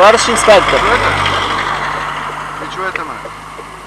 Товариш інспектор, Чуєте? Ви чуєте мене?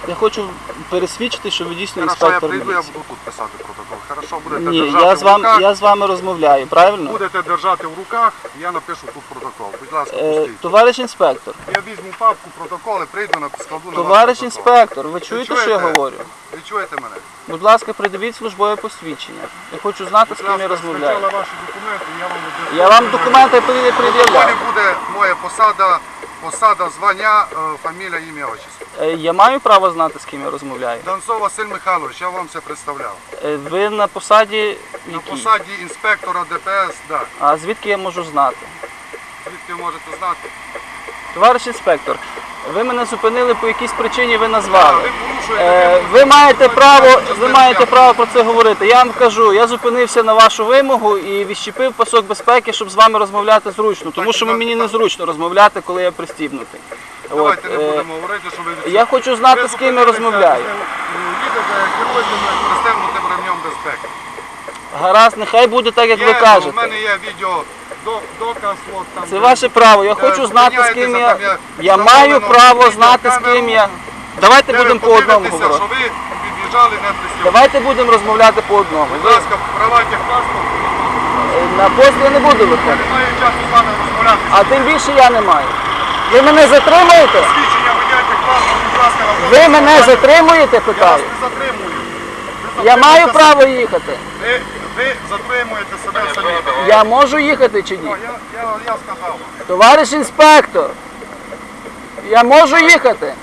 Я хочу пересвідчити, що ви дійсно Хорошо, я інспектор прийду, я міліції. буду тут писати протокол. Хорошо, будете Ні, держати я в з, вам, руках. я з вами розмовляю, правильно? Будете держати в руках, я напишу тут протокол. Будь ласка, Е, пустіть. товариш інспектор, Я візьму папку, протоколи, прийду на складу на товариш ваш протокол. інспектор, ви чуєте, що я чуєте? говорю? Ви чуєте мене? Будь ласка, придивіть службове посвідчення. Я хочу знати, з ким я розмовляю. спочатку ваші документи, я вам Я вам документи В протоколі пред'являв. буде моя посада, посада, звання, е, фамілія, ім'я, отчество. Е, Я маю право знати, з ким я розмовляю. Донцов Василь Михайлович, я вам це представляв. Е, Ви на посаді На якій? посаді інспектора ДПС, да. А звідки я можу знати? Звідки можете знати? Товариш інспектор, ви мене зупинили по якійсь причині, ви назвали. ви порушуєте Е, Ви маєте право, ви маєте право про це говорити. Я вам кажу, я зупинився на вашу вимогу і відщепив пасок безпеки, щоб з вами розмовляти зручно, тому що мені незручно розмовляти, коли я пристібнутий. Давайте не е, будемо говорити, що ви... я хочу знати, з ким я розмовляю. ви Їдете, керуєте пристебнутим ремнем безпеки. Гаразд, нехай буде так, як ви Є, У мене є відео, доказ, от там. Це ваше право. Я Е, хочу знати, з ким я. Я маю право знати, з ким я. Давайте будемо по одному говорити. що ви під'їжджали не пристібнуті. Давайте будемо розмовляти по одному. Будь ласка, права техпаспорт. е, На пост я не буду Я виходити. не маю часу з вами розмовляти. А тим більше я не маю. Ви мене затримуєте? Свідчення водія техпаспорт, будь ласка, на Ви мене затримуєте, Я вас питаю. не затримую. Я маю право їхати. Ви, ви затримуєте себе самі. Я можу їхати чи ні? О, я, я, я сказав. Товариш інспектор. Я можу їхати.